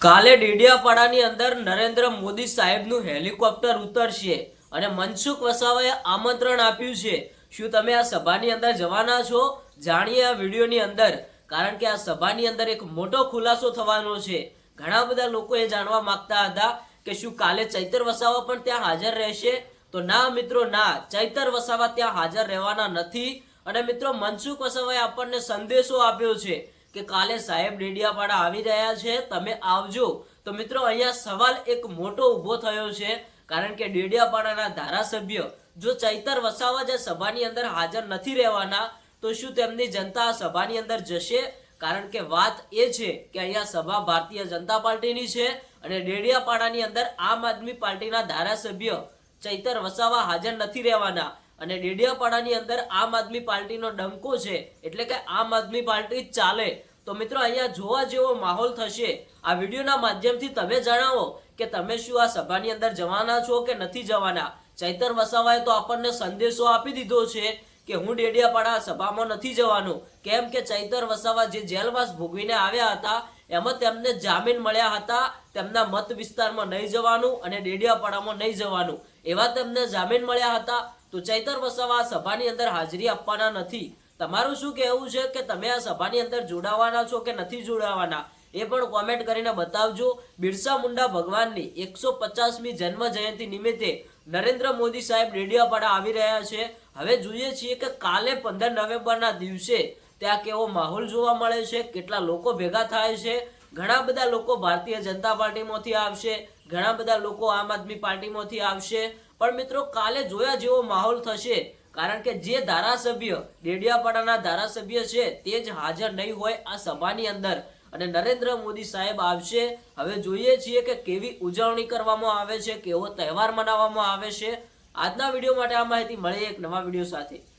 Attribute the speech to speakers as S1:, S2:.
S1: કાલે ડેડિયાપાડાની અંદર નરેન્દ્ર મોદી સાહેબનું હેલિકોપ્ટર ઉતરશે અને મનસુખ વસાવાએ આમંત્રણ આપ્યું છે. શું તમે આ સભાની અંદર જવાના છો? જાણીએ આ વિડીયોની અંદર, કારણ કે આ સભાની અંદર એક મોટો ખુલાસો થવાનો છે. ઘણા બધા લોકો એ જાણવા માંગતા હતા કે શું કાલે ચૈતર વસાવા પણ ત્યાં હાજર રહેશે? તો ના મિત્રો, ના. ચૈતર વસાવા ત્યાં હાજર રહેવાના નથી. અને મિત્રો, મનસુખ વસાવાએ આપણને સંદેશો આપ્યો છે કે કાલે સાહેબ ડેડિયાપાડા આવી રહ્યા છે, તમે આવજો. તો મિત્રો, અહીંયા સવાલ એક મોટો ઊભો થયો છે, કારણ કે ડેડિયાપાડાના ધારાસભ્ય જો ચૈતર વસાવા જે સભાની અંદર હાજર નથી રહેવાના, તો શું તેમની જનતા સભાની અંદર જશે? કારણ કે વાત એ છે કે અહીંયા સભા ભારતીય જનતા પાર્ટીની છે અને ડેડિયાપાડાની અંદર આમ આદમી પાર્ટીના ધારાસભ્ય ચૈતર વસાવા હાજર નથી રહેવાના. અને ડેડિયાપાડાની અંદર આમ આદમી પાર્ટીનો ડંકો છે, એટલે કે આમ આદમી પાર્ટી ચાલે. તો મિત્રો, અહીંયા જોવા જેવો માહોલ થશે. આ વિડીયોના માધ્યમથી તમે જણાવો કે તમે શું આ સભાની અંદર જવાના છો કે નથી જવાના? ચૈતર વસાવાએ તો આપણને સંદેશો આપી દીધો છે કે હું ડેડિયાપાડા સભામાં નથી જવાનું. કેમ કે ચૈતર વસાવા જે જેલવાસ ભોગવીને આવ્યા હતા, એમાં તેમને જામીન મળ્યા હતા, તેમના મત વિસ્તારમાં નહીં જવાનું અને ડેડિયાપાડામાં નહીં જવાનું. એવા તેમને જામીન મળ્યા હતા. તો ચૈતર વસાવા સભાની અંદર હાજરી આપવાના નથી. તમારું શું કહેવું છે કે તમે આ સભાની અંદર જોડાવાના છો કે નથી જોડાવાના? એ પણ કોમેન્ટ કરીને બતાવજો. બિરસા મુંડા ભગવાનની એકસો પચાસમી જન્મ જયંતિ નિમિત્તે નરેન્દ્ર મોદી સાહેબ ડેડિયાપાડા આવી રહ્યા છે. હવે જોઈએ છીએ કે કાલે પંદર નવેમ્બરના દિવસે ત્યાં કેવો માહોલ જોવા મળે છે, કેટલા લોકો ભેગા થાય છે, ઘણા બધા લોકો ભારતીય જનતા પાર્ટીમાંથી આવશે, ઘણા બધા લોકો આમ આદમી પાર્ટીમાંથી આવશે. પણ મિત્રો, કાલે જોયા જેવો માહોલ થશે, કારણ કે જે ધારાસભ્ય ડેડિયાપાડાના ધારાસભ્ય છે તે જ હાજર નહીં હોય આ સભાની અંદર. અને નરેન્દ્ર મોદી સાહેબ આવશે. હવે જોઈએ છીએ કે કેવી ઉજવણી કરવામાં આવે છે, કેવો તહેવાર મનાવવામાં આવે છે. આજના વીડિયો માટે આ માહિતી મળે એક નવા વીડિયો સાથે.